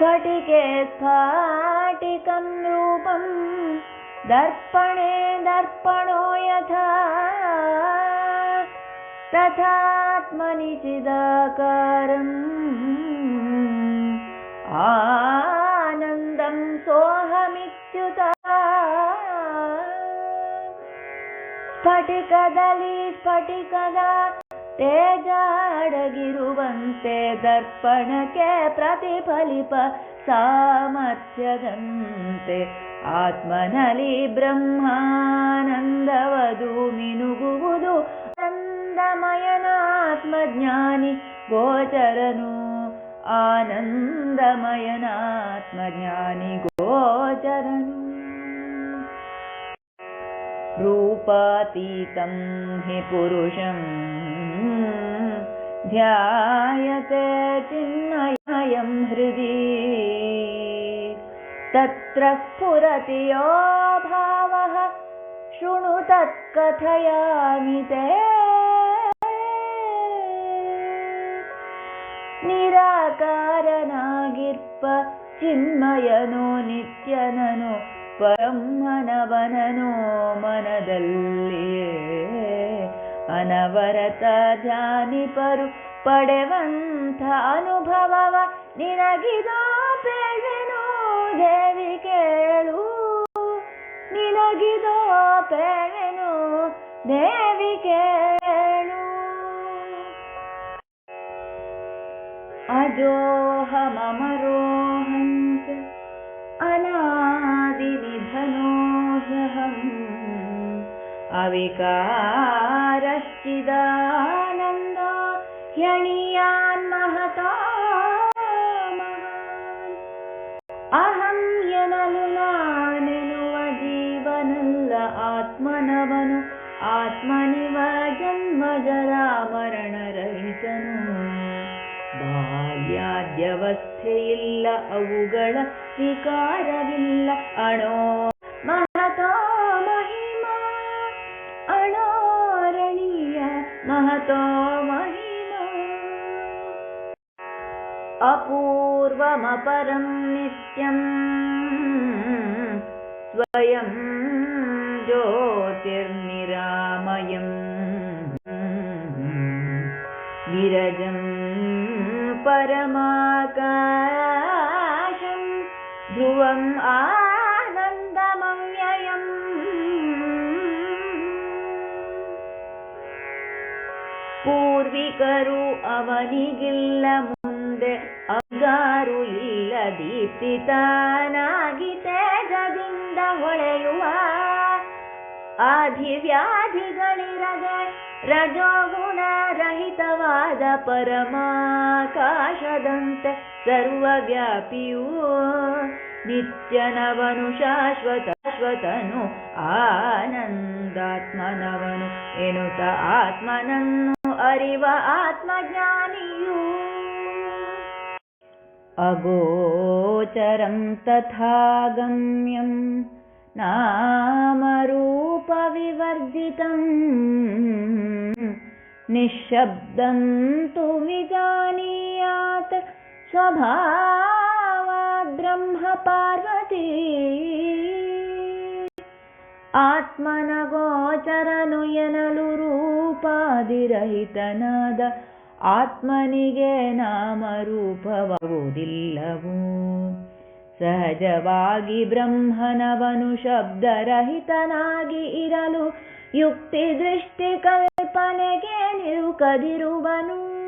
स्फटिके स्फाटिकं रूपं दर्पणे दर्पणो यथा तथात्मनि चिदाकारम् आनन्दं सोऽहमित्युता स्फटिकदली स्फटिकदा तेजाडगिरुवन्ते दर्पणके प्रतिफलिप सामर्थ्यदन्ते आत्मनली ब्रह्मानन्दवधू मिनुगुवुदु आनन्दमयनात्मज्ञानि गोचरनु। आनन्दमयनात्मज्ञानि गोचरनु। रूपातीतं हि पुरुषम् ध्यायते चिन्मयं हृदि। तत्र स्फुरति यो भावः शृणु तत्कथयामि ते। निराकारनागिर्प चिन्मयनो नित्यननो परमनवननो मनदल्लिये अनवरत ध्यानिपरु ಪಡೆವಂಥ ಅನುಭವವ ನಿನಗಿದೋ ಪೇಳೆನು ದೇವಿ ಕೇಳು ನಿನಗಿದೋ ಪೇಳೆನು ದೇವಿ ಕೇಳು अजोऽहमरोहञ्च अनादिनिधनो ह्यहम् अविकारश्चिदानन्दा ह्यणीयान्महता ಅಹಂ ಎನಲು ನಾನೆನುವ ಜೀವನಲ್ಲ ಆತ್ಮನವನು ಆತ್ಮನಿವ ಜನ್ಮ ಜರಾ ಮರಣರಹಿತನು ಬಾಲ್ಯಾದ್ಯವಸ್ಥೆಯಿಲ್ಲ ಅವುಗಳ ವಿಕಾರವಿಲ್ಲ ಅಣೋ ततो महिमा अपूर्वमपरं नित्यम् स्वयं ज्योतिर्निरामयम् विरजम् परमा ಪೂರ್ವಿಕರು ಅವನಿಗಿಲ್ಲ ಮುಂದೆ, ಅಗಾರು ಇಲ್ಲ ದೀಪ್ತಿತಾನಾಗಿ ತೇಜದಿಂದ ಹೊಳೆಯುವ ಆಧಿವ್ಯಾಧಿಗಳಿರದೆ ರಜೋಗುಣ ರಹಿತವಾದ ಪರಮಾಕಾಶದಂತೆ ಸರ್ವವ್ಯಾಪಿಯು ನಿತ್ಯನವನು ಶಾಶ್ವತಶ್ವತನು ಆನಂದಾತ್ಮನವನು ಎನ್ನುತ್ತ ಆತ್ಮನನ್ನು अरिव आत्मज्ञीयु अगोचरं तथा गम्यम् नामरूपविवर्जितम् निःशब्दं तु विजानीयात् स्वभावा पार्वती ಆತ್ಮನ ಗೋಚರನು ಎನಲು ರೂಪಾದಿರಹಿತನಾದ ಆತ್ಮನಿಗೆ ನಾಮರೂಪವಾಗುವುದಿಲ್ಲವೋ. ಸಹಜವಾಗಿ ಬ್ರಹ್ಮನವನು ಶಬ್ದರಹಿತನಾಗಿ ಇರಲು ಯುಕ್ತಿ ದೃಷ್ಟಿ ಕಲ್ಪನೆಗೆ ನಿಲುಕದಿರುವನು